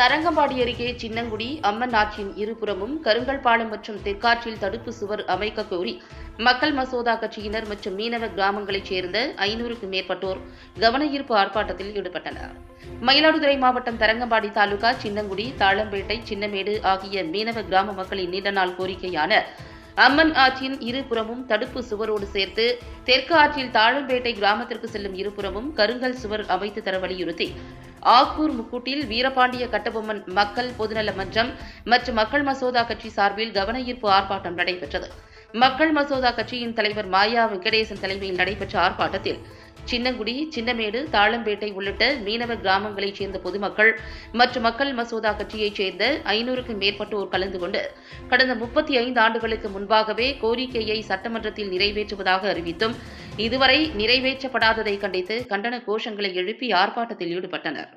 தரங்கம்பாடி அருகே சின்னங்குடி அம்மன் ஆற்றின் இருபுறமும் கருங்கல்பாலம் மற்றும் தெற்காற்றில் தடுப்பு சுவர் அமைக்க கோரி மக்கள் மசோதா கட்சியினர் மற்றும் மீனவ கிராமங்களைச் சேர்ந்த ஐநூறுக்கும் மேற்பட்டோர் கவனஈர்ப்பு ஆர்ப்பாட்டத்தில் ஈடுபட்டனர். மயிலாடுதுறை மாவட்டம் தரங்கம்பாடி தாலுகா சின்னங்குடி தாளம்பேட்டை சின்னமேடு ஆகிய மீனவ கிராம மக்களின் நீண்ட நாள் கோரிக்கையான அம்மன் ஆற்றின் இருபுறமும் தடுப்பு சுவரோடு சேர்த்து தெற்கு ஆற்றில் தாழம்பேட்டை கிராமத்திற்கு செல்லும் இருபுறமும் கருங்கல் சுவர் அமைத்து தர வலியுறுத்தி ஆக்கூர் முக்கூட்டில் வீரபாண்டிய கட்டபொம்மன் மக்கள் பொதுநல மன்றம் மற்றும் மக்கள் மசோதா கட்சி சார்பில் கவன ஈர்ப்பு ஆர்ப்பாட்டம் நடைபெற்றது. மக்கள் மசோதா கட்சியின் தலைவர் மாயா வெங்கடேசன் தலைமையில் நடைபெற்ற ஆர்ப்பாட்டத்தில் சின்னங்குடி சின்னமேடு தாளம்பேட்டை உள்ளிட்ட மீனவ கிராமங்களைச் சேர்ந்த பொதுமக்கள் மற்றும் மக்கள் மசோதா கட்சியைச் சேர்ந்த ஐநூறுக்கும் மேற்பட்டோர் கலந்து கொண்டு கடந்த முப்பத்தி ஐந்து ஆண்டுகளுக்கு முன்பாகவே கோரிக்கையை சட்டமன்றத்தில் நிறைவேற்றுவதாக அறிவித்தும் இதுவரை நிறைவேற்றப்படாததை கண்டித்து கண்டன கோஷங்களை எழுப்பி ஆர்ப்பாட்டத்தில் ஈடுபட்டனர்.